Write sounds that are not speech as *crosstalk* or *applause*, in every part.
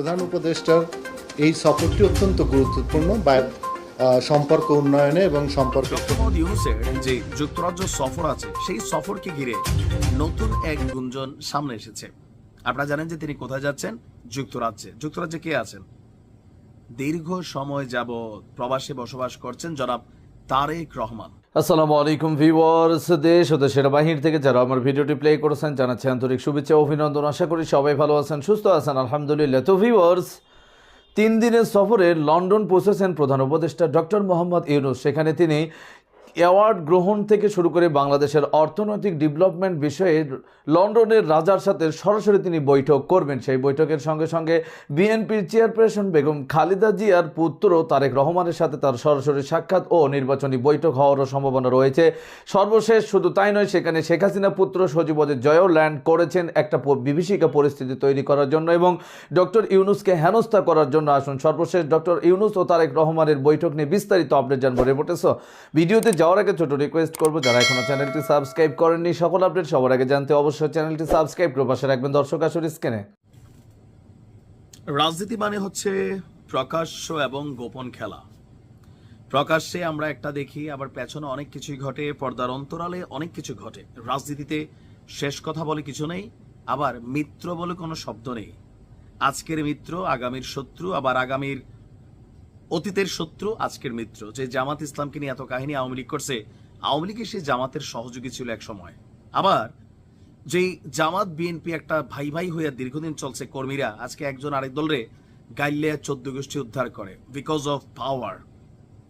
প্রধান উপদেষ্টার এই সফরটি অত্যন্ত গুরুত্বপূর্ণ সম্পর্ক উন্নয়নে এবং সম্পর্ক যে যুক্তরাজ্য সফর আছে, সেই সফরকে ঘিরে নতুন এক গুঞ্জন সামনে এসেছে। আপনারা জানেন যে তিনি কোথায় যাচ্ছেন? যুক্তরাজ্যে। যুক্তরাজ্যে কে আছেন? দীর্ঘ সময় যাবৎ প্রবাসে বসবাস করছেন জনাব তারেক রহমান। আসসালামু আলাইকুম ভিউয়ার্স, দেশ ও দেশের বাহির থেকে যারা আমার ভিডিওটি প্লে করেছেন জানাচ্ছি আন্তরিক শুভেচ্ছা অভিনন্দন। আশা করি সবাই ভালো আছেন, সুস্থ আছেন, আলহামদুলিল্লাহ। তো ভিওয়ার্স তিন দিনের সফরে লন্ডন পৌঁছেছেন প্রধান উপদেষ্টা ডক্টর মোহাম্মদ ইউনুস। সেখানে তিনি অ্যাওয়ার্ড গ্রহণ থেকে শুরু করে বাংলাদেশের অর্থনৈতিক ডেভেলপমেন্ট বিষয়ে লন্ডনের রাজার সাথে সরাসরি তিনি বৈঠক করবেন। সেই বৈঠকের সঙ্গে সঙ্গে বিএনপির চেয়ারপারসন বেগম খালেদা জিয়ার পুত্র তারেক রহমানের সাথে তার সরাসরি সাক্ষাৎ ও নির্বাচনী বৈঠক হওয়ারও সম্ভাবনা রয়েছে। সর্বশেষ শুধু তাই নয়, সেখানে শেখ হাসিনা পুত্র সজীবদের জয়ও ল্যান্ড করেছেন একটা বিভীষিকা পরিস্থিতি তৈরি করার জন্য এবং ডক্টর ইউনুসকে হেনস্থা করার জন্য আসুন। সর্বশেষ ডক্টর ইউনুস ও তারেক রহমানের বৈঠক নিয়ে বিস্তারিত আপডেট জানব। রিপোর্টেস ভিডিওতে যাওয়ার আগে ছোট রিকোয়েস্ট করব, যারা এখনও চ্যানেলটি সাবস্ক্রাইব করেননি, সকল আপডেট সবার আগে জানতে অবশ্যই চ্যানেলটি সাবস্ক্রাইব করে পাশে রাখবেন দর্শক আসর স্ক্রিনে রাজনীতি মানে হচ্ছে প্রকাশ্য এবং গোপন খেলা। প্রকাশ্যে আমরা একটা দেখি, আবার পেছনে অনেক কিছুই ঘটে, পর্দার অন্তরালে অনেক কিছু ঘটে। রাজনীতিতে শেষ কথা বলে কিছু নেই, আবার মিত্র বলে কোনো শব্দ নেই। আজকের মিত্র, আগামীর শত্রু, আবার আগামীর অতীতের শত্রু, আজকের মিত্র। যে জামাত ইসলামকে নিয়ে এত কাহিনী আওয়ামী লীগ করছে, আওয়ামী লীগের সেই জামাতের সহযোগী ছিল এক সময়। আবার যেই জামাত, বিএনপি একটা ভাই ভাই হইয়া দীর্ঘদিন চলছে, কর্মীরা, আজকে একজন আরেক দলরে গাইলে চোদ্দ গোষ্ঠী উদ্ধার করে বিকজ অফ পাওয়ার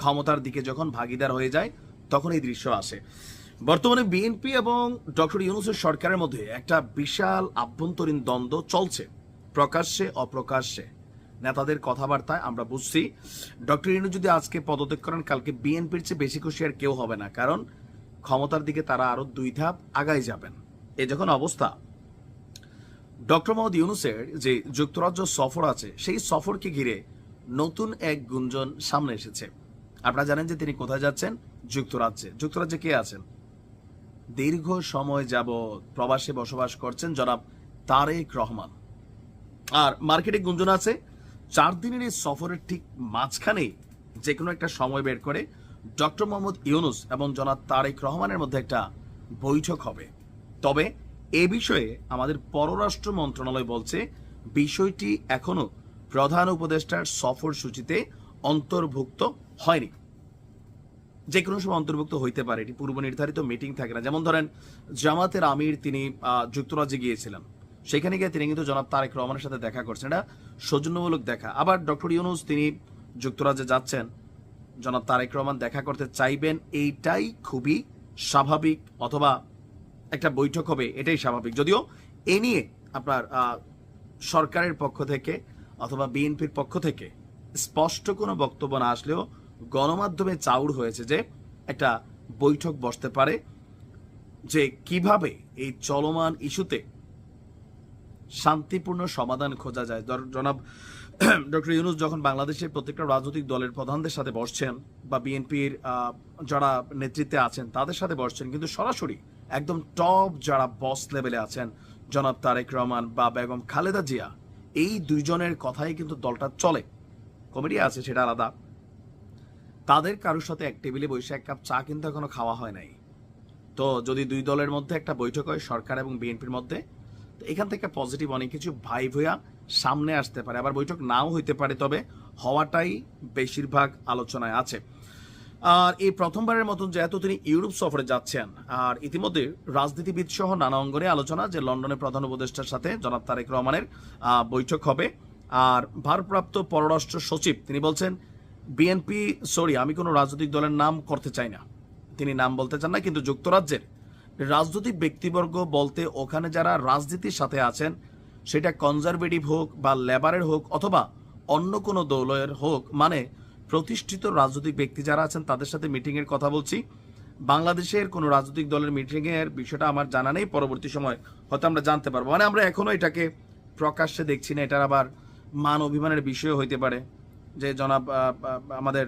ক্ষমতার দিকে যখন ভাগিদার হয়ে যায়, তখন এই দৃশ্য আসে। বর্তমানে বিএনপি এবং ডক্টর ইউনুসের সরকারের মধ্যে একটা বিশাল আভ্যন্তরীণ দ্বন্দ্ব চলছে, প্রকাশ্যে, অপ্রকাশ্যে। নেতাদের কথাবার্তায় আমরা বুঝছি। ডক্টর ইউনুস যদি আজকে পদত্যাগ করেন, কালকে বিএনপির চেয়ে বেশি খুশি আর কেউ হবে না। কারণ ক্ষমতার দিকে তারা আরও দুই ধাপ আগায় যাবেন। এ যখন অবস্থা, ডক্টর মোহাম্মদ ইউনুসের যে যুক্তরাজ্য সফর আছে, সেই সফরকে ঘিরে নতুন এক গুঞ্জন সামনে এসেছে। আপনারা জানেন যে তিনি কোথায় যাচ্ছেন? যুক্তরাজ্যে। যুক্তরাজ্যে কে আছেন? দীর্ঘ সময় যাবৎ প্রবাসে বসবাস করছেন জনাব তারেক রহমান। আর মার্কেটে গুঞ্জন আছে চার দিনের এই সফরের ঠিক মাঝখানে যে কোনো একটা সময় বের করে ডক্টর মোহাম্মদ ইউনুস এবং জনাব তারেক রহমানের মধ্যে একটা বৈঠক হবে। তবে এ বিষয়ে আমাদের পররাষ্ট্র মন্ত্রণালয় বলছে, বিষয়টি এখনও প্রধান উপদেষ্টার সফর সূচিতে অন্তর্ভুক্ত হয়নি। যে কোনো সময় অন্তর্ভুক্ত হইতে পারে, এটি পূর্ব নির্ধারিত মিটিং থাকে না। যেমন ধরেন, জামাতের আমির তিনি যুক্তরাজ্যে গিয়েছিলেন। সেখানে গিয়ে তিনি কিন্তু জনাব তারেক রহমানের সাথে দেখা করছেন। এটা সৌজন্যমূলক দেখা। আবার ডক্টর ইউনুস তিনি যুক্তরাজ্যে যাচ্ছেন। জনাব তারেক রহমান দেখা করতে চাইবেন, এইটাই খুবই স্বাভাবিক অথবা একটা বৈঠক হবে, এটাই স্বাভাবিক। যদিও এ নিয়ে আপনার সরকারের পক্ষ থেকে অথবা বিএনপির পক্ষ থেকে স্পষ্ট কোনো বক্তব্য না আসলেও গণমাধ্যমে চাউর হয়েছে যে একটা বৈঠক বসতে পারে যে কীভাবে এই চলমান ইস্যুতে শান্তিপূর্ণ সমাধান খোঁজা যায়। জনাব, *clears throat* ডক্টর ইউনুস যখন বাংলাদেশের প্রত্যেকটা রাজনৈতিক দলের প্রধানদের সাথে বসছেন বা বিএনপির যারা নেতৃত্বে আছেন তাদের সাথে বসছেন, কিন্তু সরাসরি একদম টপ যারা বস লেভেলে আছেন, জনাব তারেক রহমান বা বেগম খালেদা জিয়া, এই দুইজনের কথাই কিন্তু দলটা চলে। কমেডি আছে, সেটা আলাদা। তাদের কারোর সাথে এক টেবিলে বসে এক কাপ চা কিন্তু এখনও খাওয়া হয় নাই। তো যদি দুই দলের মধ্যে একটা বৈঠক হয়, সরকার এবং বিএনপির মধ্যে এখান থেকে পজিটিভ অনেক কিছু ভাই ভইয়া সামনে আসতে পারে। আবার বৈঠক নাও হইতে পারে, তবে হওয়াটাই বেশিরভাগ আলোচনায় আছে। আর এই প্রথমবারের মতন যেহেতু তিনি ইউরোপ সফরে যাচ্ছেন, আর ইতিমধ্যে রাজনীতিবিদ সহ নানা অঙ্গনে আলোচনা যে লন্ডনের প্রধান উপদেষ্টার সাথে জনাব তারেক রহমানের বৈঠক হবে। আর ভারপ্রাপ্ত পররাষ্ট্র সচিব, তিনি বলছেন, বিএনপি, সরি, আমি কোনো রাজনৈতিক দলের নাম করতে চাই না। তিনি নাম বলতে চান না, কিন্তু যুক্তরাজ্যের রাজনৈতিক ব্যক্তিবর্গ বলতে ওখানে যারা রাজনীতির সাথে আছেন, সেটা কনজারভেটিভ হোক বা লেবারের হোক অথবা অন্য কোনো দলের হোক মানে প্রতিষ্ঠিত রাজনৈতিক ব্যক্তি যারা আছেন, তাদের সাথে মিটিং এর কথা বলছি। বাংলাদেশের কোনো রাজনৈতিক দলের মিটিং এর বিষয়টা আমার জানা নেই, পরবর্তী সময় হয়তো আমরা জানতে পারব। মানে আমরা এখনও এটাকে প্রকাশ্যে দেখছি না, এটার আবার মান অভিমানের বিষয় হইতে পারে। যে জনাব আমাদের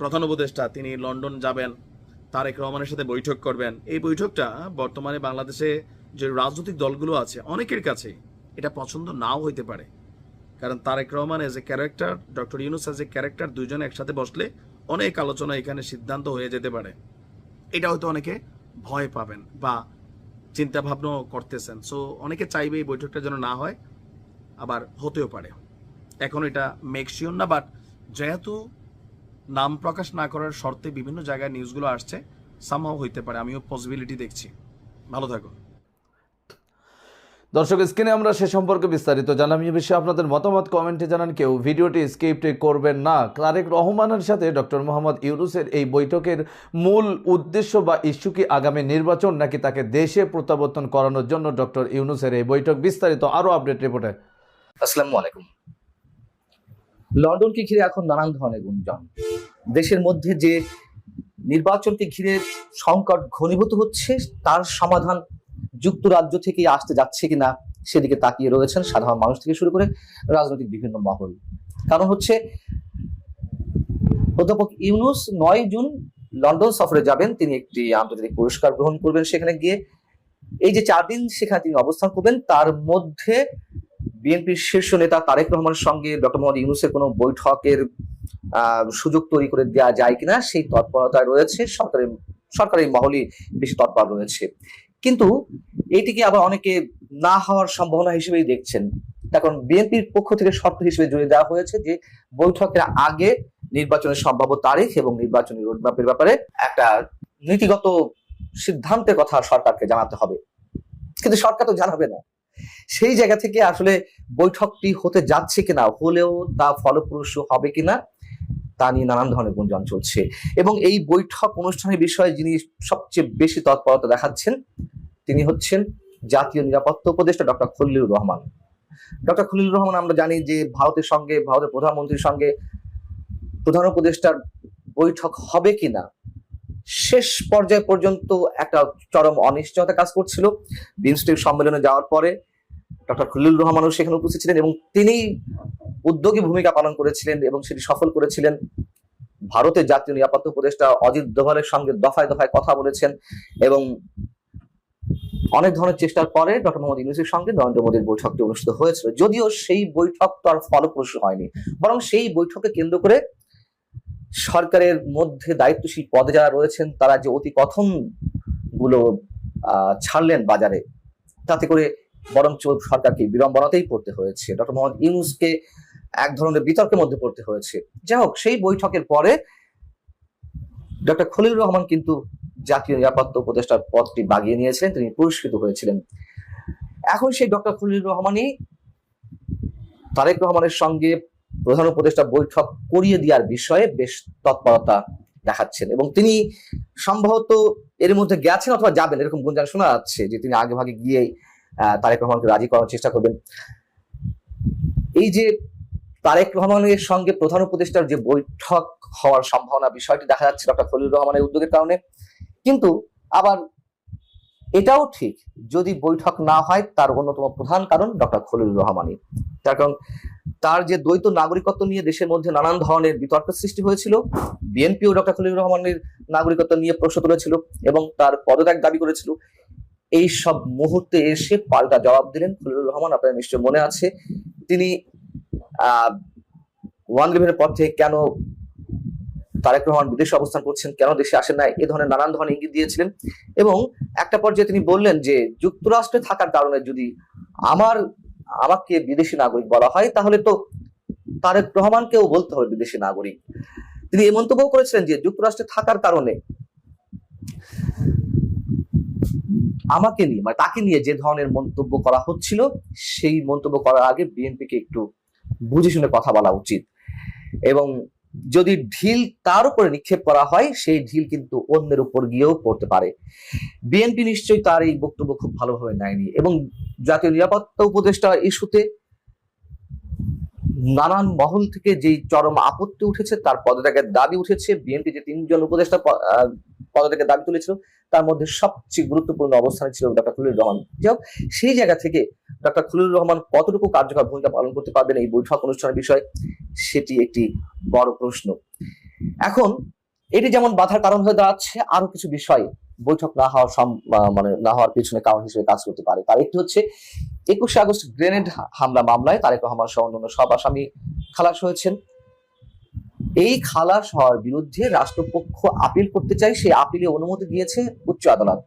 প্রধান উপদেষ্টা, তিনি লন্ডন যাবেন তারেক রহমানের সাথে বৈঠক করবেন। এই বৈঠকটা বর্তমানে বাংলাদেশে যে রাজনৈতিক দলগুলো আছে, অনেকের কাছে এটা পছন্দ নাও হইতে পারে। কারণ Tarek Rahman as a character doctor Yunus as a character দুজন একসাথে বসলে অনেক আলোচনা এখানে সিদ্ধান্ত হয়ে যেতে পারে। এটা হয়তো অনেকে ভয় পাবেন বা চিন্তা ভাবনাও করতেছেন। সো অনেকে চাইবে এই বৈঠকটা যেন না হয়, আবার হতেও পারে। এখন এটা মেকশিওর না বাট যেহেতু নাম প্রকাশ না করার শর্তে বিভিন্ন জায়গায় নিউজগুলো আসছে। সামহাও হইতে পারে আমিও পসিবিলিটি দেখছি। ভালো থাকো। দর্শক স্ক্রিনে আমরা সে সম্পর্কে বিস্তারিত জানাম এই বিষয়ে আপনাদের মতামত কমেন্টে জানান কেউ। ভিডিওটি স্কিপ করবেন না। তারেক রহমানের সাথে ডক্টর মোহাম্মদ ইউনুসের এই বৈঠকের মূল উদ্দেশ্য বা ইস্যু কি আগামী নির্বাচন নাকি তাকে দেশে প্রত্যাবর্তন করানোর জন্য ডক্টর ইউনুসের এই বৈঠক? বিস্তারিত আরও আপডেট রিপোর্টে আসসালামু আলাইকুম। লন্ডনকে ঘিরে এখন নানান ধরনের গুঞ্জন। দেশের মধ্যে যে নির্বাচনকে ঘিরে সংকট ঘনীভূত হচ্ছে, তার সমাধান যুক্তরাজ্য থেকে আসতে যাচ্ছে কিনা সেদিকে তাকিয়ে রয়েছেন সাধারণ মানুষ থেকে শুরু করে রাজনৈতিক বিভিন্ন মহল। কারণ হচ্ছে অধ্যাপক ইউনুস নয় জুন লন্ডন সফরে যাবেন, তিনি একটি আন্তর্জাতিক পুরস্কার গ্রহণ করবেন সেখানে গিয়ে। এই যে চার দিন সেখানে তিনি অবস্থান করবেন, তার মধ্যে বিএনপির শীর্ষ নেতা তারেক রহমানের সঙ্গে ডক্টর মোহাম্মদ ইউনুসের কোনো বৈঠকের সুযোগ তৈরি করে দেওয়া যায় কিনা সেই তৎপরতায় রয়েছে। সরকারি সরকারি মহলই বেশি তৎপর রয়েছে। কিন্তু এইটিকে আবার অনেকে না হওয়ার সম্ভাবনা হিসেবেই দেখছেন। এখন বিএনপির পক্ষ থেকে শর্ত হিসেবে জুড়ে দেওয়া হয়েছে যে বৈঠকের আগে নির্বাচনের সম্ভাব্য তারিখ এবং নির্বাচনী রোডম্যাপের ব্যাপারে একটা নীতিগত সিদ্ধান্তের কথা সরকারকে জানাতে হবে। কিন্তু সরকার তো জানাবে না। সেই জায়গা থেকে আসলে বৈঠকটি হতে যাচ্ছে কিনা, হলেও তা ফলপ্রসূ হবে কিনা তা নিয়ে নানান ধরনের গুঞ্জন চলছে। এবং এই বৈঠক অনুষ্ঠানের বিষয়ে যিনি সবচেয়ে বেশি তৎপরতা দেখাচ্ছেন, তিনি হচ্ছেন জাতীয় নিরাপত্তা উপদেষ্টা ডক্টর খলিলুর রহমান। ডক্টর খলিলুর রহমান, আমরা জানি যে ভারতের সঙ্গে, ভারতের প্রধানমন্ত্রীর সঙ্গে প্রধান উপদেষ্টার বৈঠক হবে কিনা, শেষ পর্যায় পর্যন্ত একটা চরম অনিশ্চয়তা কাজ করছিল। বিমস্টেক সম্মেলনে যাওয়ার পরে ডক্টর খলিলুর রহমানও সেখানে উপস্থিত ছিলেন এবং তিনি উদ্যোগী ভূমিকা পালন করেছিলেন এবং সেটি সফল করেছিলেন। ভারতের জাতীয় নিরাপত্তা উপদেষ্টা অজিত দোভালের সঙ্গে দফায় দফায় কথা বলেছেন এবং অনেক ধরনের চেষ্টার পরে ডক্টর মোহাম্মদ ইউনুসের সঙ্গে নরেন্দ্র মোদীর বৈঠকটি অনুষ্ঠিত হয়েছিল। যদিও সেই বৈঠক তো আর ফলপ্রসূ হয়নি, বরং সেই বৈঠকে কেন্দ্র করে সরকারের মধ্যে দায়িত্বশীল পদে যারা রয়েছেন, তারা যে অতি কথনগুলো ছাড়লেন বাজারে, তাতে করে বরঞ্চ সরকারকে বিড়ম্বনাতেই পড়তে হয়েছে। ডক্টর মোহাম্মদ ইউনুসকে এক ধরনের বিতর্কের মধ্যে পড়তে হয়েছে। যাই হোক, সেই বৈঠকের পরে ডক্টর খলিল রহমান কিন্তু জাতীয় নিরাপত্তা উপদেষ্টার পদটি বাগিয়ে নিয়েছিলেন, তিনি পুরস্কৃত হয়েছিলেন। এখন সেই ডক্টর খলিল রহমানই তারেক রহমানের সঙ্গে প্রধান উপদেষ্টা বৈঠক করিয়ে দেওয়ার বিষয়ে বেশ তৎপরতা দেখাচ্ছেন এবং তিনি সম্ভবত এর মধ্যে গেছেন অথবা যাবেন, এরকম গুঞ্জন শোনা যাচ্ছে যে তিনি আগে ভাগে গিয়ে তারেক রহমানকে রাজি করার চেষ্টা করবেন। এই যে তারেক রহমানের সঙ্গে প্রধান উপদেষ্টার যে বৈঠক হওয়ার সম্ভাবনা বিষয়টি দেখা যাচ্ছে ডক্টর খলিল রহমানের উদ্যোগের কারণে। কিন্তু আবার এটাও ঠিক, যদি বৈঠক না হয় তার অন্যতম প্রধান কারণ ডক্টর খলিল রহমানই। তার কারণ তার যে দ্বৈত নাগরিকত্ব নিয়ে দেশের মধ্যে নানান ধরনের বিতর্কের সৃষ্টি হয়েছিল, বিএনপিও ডক্টর খলিল রহমানের নাগরিকত্ব নিয়ে প্রশ্ন তুলেছিল এবং তার পদত্যাগ দাবি করেছিল। এই সব মুহূর্তে এসে পাল্টা জবাব দিলেন খলিলুর রহমান আপনার নিশ্চয় মনে আছে। তিনি ওয়ান ইলেভেনের পর থেকে কেন তারেক রহমান বিদেশে অবস্থান করছেন, কেন দেশে আসেন না এ ধরনের নানান ধরনের ইঙ্গিত দিয়েছিলেন। এবং একটা পর্যায়ে তিনি বললেন যে, যুক্তরাষ্ট্রে থাকার কারণে যদি আমার, আমাকে বিদেশি নাগরিক বলা হয়, তাহলে তো তারেক রহমানকেও বলতে হবে বিদেশি নাগরিক। তিনি এই মন্তব্য করেছিলেন যে, যুক্তরাষ্ট্রে থাকার কারণে আমাকে নিয়ে মানে তাকে নিয়ে যে ধরনের মন্তব্য করা হচ্ছিল, সেই মন্তব্য করার আগে বিএনপিকে একটু বুঝে শুনে কথা বলা উচিত। এবং যদি ঢিল তার উপরে নিক্ষেপ করা হয়, সেই ঢিল কিন্তু অন্যের উপর গিয়েও পড়তে পারে। বিএনপি নিশ্চয়ই তার এই বক্তব্য খুব ভালোভাবে নেয়নি এবং জাতীয় নিরাপত্তা উপদেষ্টা ইস্যুতে নানান মহল থেকে যেই চরম আপত্তি উঠেছে, তার পদত্যাগের দাবি উঠেছে। বিএনপি যে তিনজন উপদেষ্টা আহ, পদত্যাগের দাবি তুলেছিল তার মধ্যে সবচেয়ে গুরুত্বপূর্ণ অবস্থানে ছিল ডক্টর খলিল রহমান। যাই সেই জায়গা থেকে ডক্টর খলিল রহমান কতটুকু কার্যকর ভূমিকা পালন করতে পারবেন এই বৈঠক অনুষ্ঠানের বিষয় সেটি একটি বড় প্রশ্ন। এখন এটি যেমন বাধার কারণ হয়ে দাঁড়াচ্ছে আরও কিছু বিষয় বৈঠক না হওয়ার মানে না হওয়ার পিছনে কারণ হিসেবে কাজ করতে পারে। তার একটি হচ্ছে একুশে আগস্ট গ্রেনেড হামলা মামলায় তারেক রহমান সহ অন্যান্য সব আসামি খালাস হয়েছেন। এই খালাস হওয়ার বিরুদ্ধে রাষ্ট্রপক্ষ আপিল করতে চাই সেই আপিলে অনুমতি দিয়েছে উচ্চ আদালত।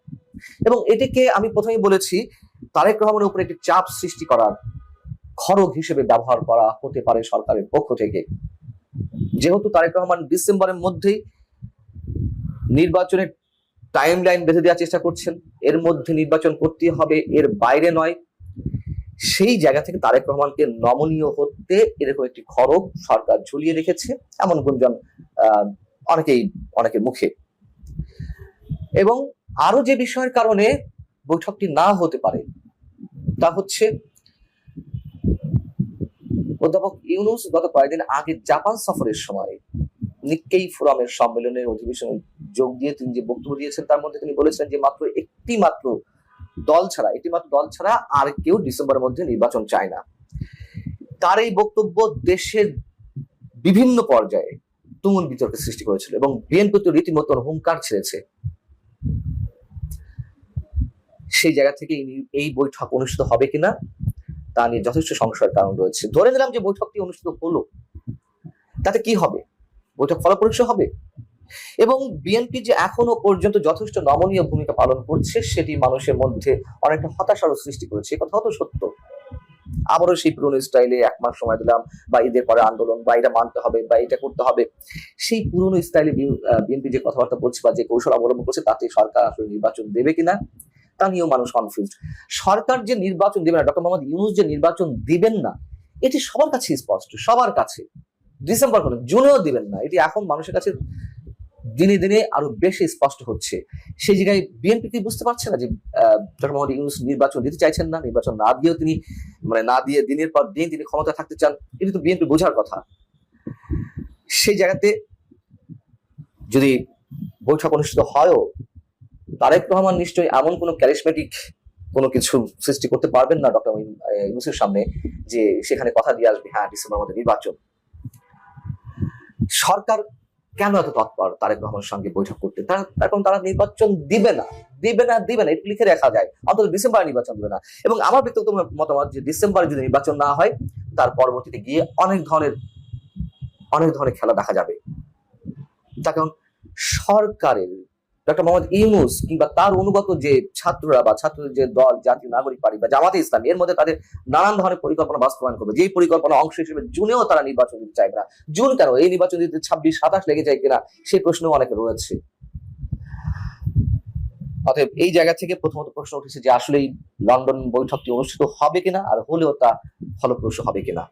এবং এটিকে আমি প্রথমেই বলেছি, তারেক রহমানের উপর একটি চাপ সৃষ্টি করার খড়গ হিসেবে ব্যবহার করা হতে পারে সরকারের পক্ষ থেকে। যেহেতু তারেক রহমান ডিসেম্বরের মধ্যেই নির্বাচনের টাইম লাইন বেঁধে দেওয়ার চেষ্টা করছেন, এর মধ্যে নির্বাচন করতে হবে, এর বাইরে নয়। সেই জায়গা থেকে তারেক রহমানকে নমনীয় হতে এরকম একটি খড়গ সরকার ঝুলিয়ে রেখেছে, এমন গুঞ্জন অনেকেই, অনেকের মুখে। এবং আরও যে বিষয়ের কারণে বৈঠকটি না হতে পারে, তা হচ্ছে অধ্যাপক ইউনুস গত কয়েকদিন আগে জাপান সফরের সময় নিক্কেই ফোরামের সম্মেলনের অধিবেশনে যোগ দিয়ে তিনি যে বক্তব্য দিয়েছেন, তার মধ্যে তিনি বলেছেন যে মাত্র একটি মাত্র দল ছাড়া একটি মাত্র দল ছাড়া আর কেউ ডিসেম্বরের মধ্যে নির্বাচন চায় না। তার এই বক্তব্য দেশের বিভিন্ন পর্যায়ে তুমুল বিতর্কের সৃষ্টি করেছিল এবং বিএনপি তো রীতিমতো হুঙ্কার ছেড়েছে। সেই জায়গা থেকে এই- বৈঠক অনুষ্ঠিত হবে কিনা, তা নিয়ে যথেষ্ট সংশয়ের কারণ রয়েছে। ধরে নিলাম যে বৈঠকটি অনুষ্ঠিত হলো, তাতে কি হবে? বৈঠক ফলপ্রসূ হবে? এবং বিএনপি যে এখনও পর্যন্ত যথেষ্ট নমনীয় ভূমিকা পালন করছে, সেটি মানুষের মধ্যে অনেকটা হতাশারও সৃষ্টি করেছে। এ কথাও তো সত্য। আবারও সেই পুরনো স্টাইলে এক মাস সময় দিলাম, বা ঈদের পরে আন্দোলন, বা এটা মানতে হবে, বা এটা করতে হবে। সেই পুরনো স্টাইলে বিএনপি যে কথাবার্তা বলছে, বা যে কৌশল অবলম্বন করছে, তাতে সরকার আসলে নির্বাচন দেবে কিনা, তা নিয়েও মানুষ কনফিউজ সরকার যে নির্বাচন দেবে না, ডক্টর মোহাম্মদ ইউনুস যে নির্বাচন দিবেন না, এটি সবার কাছে স্পষ্ট, সবার কাছে। ডিসেম্বর জুনেও দিবেন না। এটি এখন মানুষের কাছে দিনে দিনে আরও বেশি স্পষ্ট হচ্ছে। সেই জায়গায় বিএনপি কি বুঝতে পারছে না যে ডক্টর ইউনুস নির্বাচন দিতে চাইছেন না, নির্বাচন না দিয়েও তিনি মানে না দিয়ে দিনের পর দিন তিনি ক্ষমতা থাকতে চান, এটি তো বিএনপি বোঝার কথা। সেই জায়গাতে যদি বৈঠক অনুষ্ঠিত হয়ও, তারেক রহমান নিশ্চয়ই এমন কোনো ক্যারিসমেটিক কোনো কিছু সৃষ্টি করতে পারবেন না ডক্টর ইউনুসের সামনে যে সেখানে কথা দিয়ে আসবে হ্যাঁ ডিসেম্বর মধ্যে নির্বাচন। সরকার কেন এত তৎপর? তারেক রহমানের সঙ্গে বৈঠক করতে। তারা কারণ তারা নির্বাচন দিবে না। দিবে না দিবে না এটা লিখে রাখা যায়। অন্তত ডিসেম্বরে নির্বাচন দিবে না। এবং আমার ব্যক্তিগত মতামত যে ডিসেম্বরে যদি নির্বাচন না হয়, তার পরবর্তীতে গিয়ে অনেক ধরনের অনেক ধরনের খেলা দেখা যাবে। তার কারণ সরকারের ডক্টর মোহাম্মদ ইউনুস কিংবা তার অনুগত যে ছাত্ররা বা ছাত্রদের যে দল, জাতীয় নাগরিক পার্টি বা জামাতে ইসলাম, এর মধ্যে তাদের নানান ধরনের পরিকল্পনা বাস্তবায়ন করবে। যেই পরিকল্পনা অংশ হিসেবে জুনেও তারা নির্বাচন দিতে চাইবে না জুন কেন? এই নির্বাচন দিতে ছাব্বিশ, সাতাশ লেগে যায় কিনা সেই প্রশ্ন অনেকে রয়েছে। অতএব এই জায়গা থেকে প্রথমত প্রশ্ন উঠেছে যে আসলে লন্ডন বৈঠকটি অনুষ্ঠিত হবে কিনা, আর হলেও তা ফলপ্রসূ হবে কিনা।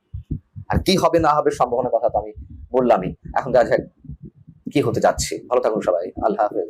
আর কি হবে না হবে সম্ভাবনার কথা তো আমি বললামই। এখন দেখা যাক কি হতে যাচ্ছে। ভালো থাকুন সবাই। আল্লাহ হাফেজ।